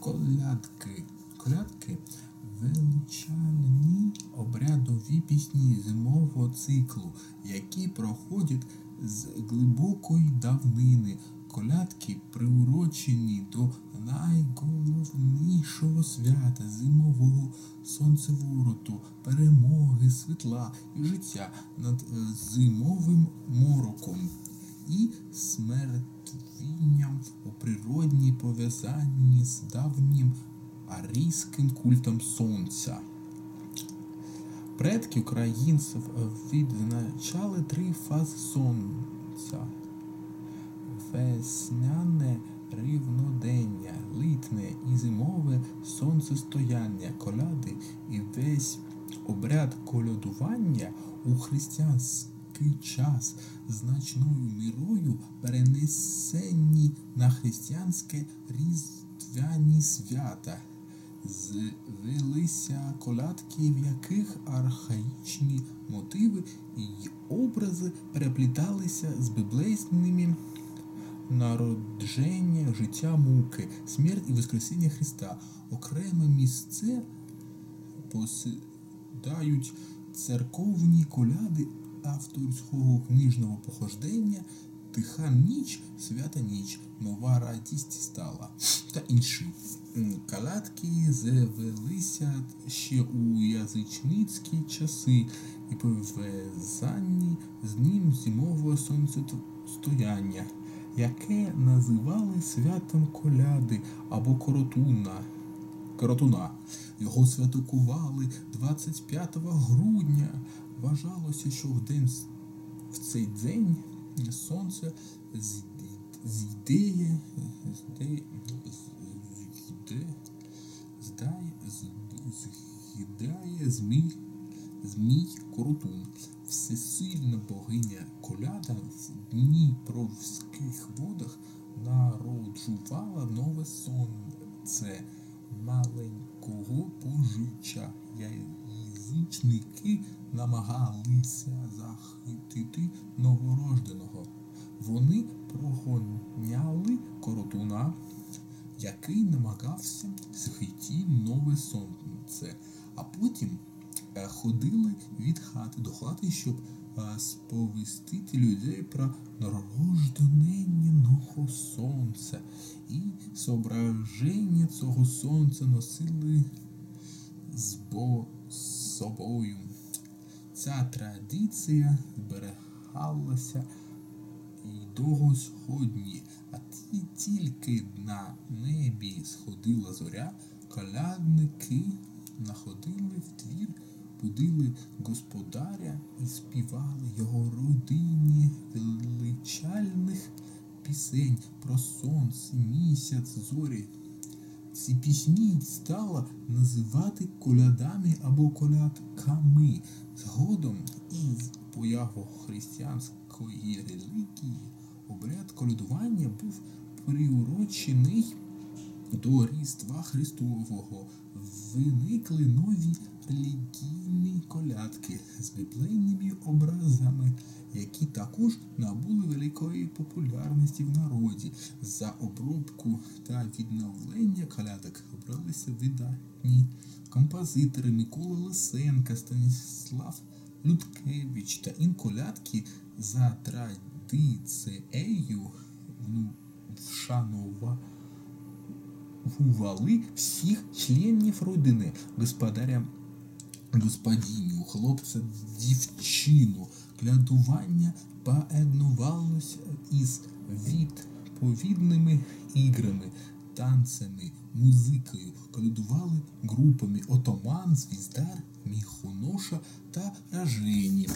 Колядки. Колядки величальні обрядові пісні зимового циклу, які проходять з глибокої давнини. Колядки приурочені до найголовнішого свята зимового сонцевороту, перемоги, світла і життя над е, зимовим мороком і у пов'язанні з давнім арійським культом сонця. Предки українців відзначали три фази сонця. Весняне рівнодення, літне і зимове сонцестояння, коляди і весь обряд колядування у християнський час значною мірою перенесені на християнське різдвяні свята. Звелися колядки, в яких архаїчні мотиви і образи перепліталися з біблейськими народження, життя муки, смерть і Воскресіння Христа. Окреме місце посідають церковні коляди авторського книжного походження, тиха ніч, свята ніч, нова радість стала та інші. Калатки завелися ще у язичницькі часи і пов'язані з ним зимового сонцестояння, яке називали святом коляди або коротуна. Коротуна. Його святкували 25 грудня. Вважалося, що в день в цей день сонце зійде, зійде, з'їдає змій, змій коротун. Всесильна богиня коляда в Дніпровських водах народжувала нове сонце маленького пожича. Язичники намагалися захистити новорожденого. Вони прогоняли коротуна, який намагався схити нове сонце, а потім е, ходили від хати до хати, щоб е, сповістити людей про народження нового сонця. І зображення цього сонця носили з бо- собою. Ця традиція зберігалася і до сьогодні, а ті тільки на небі сходила зоря, колядники находили в твір, будили господаря і співали його родині величальних пісень про сонце, місяць, зорі. Ці пісні стала називати колядами або колядками. Згодом із появою християнської релігії обряд колядування був приурочений до Різдва Христового. Виникли нові релігійні колядки з біблейними образами, які також набули великої популярності в народі. За обробку та відновлення колядок обралися видатні композитори Микола Лисенка, Станіслав Людкевич та інколядки за традицією ну, вшанували всіх членів родини, господаря, господиню, хлопця, дівчину. Клядування поєднувалося із відповідними іграми, танцями, музикою. Колядували групами Отоман, Звіздар, Міхоноша та Ражені.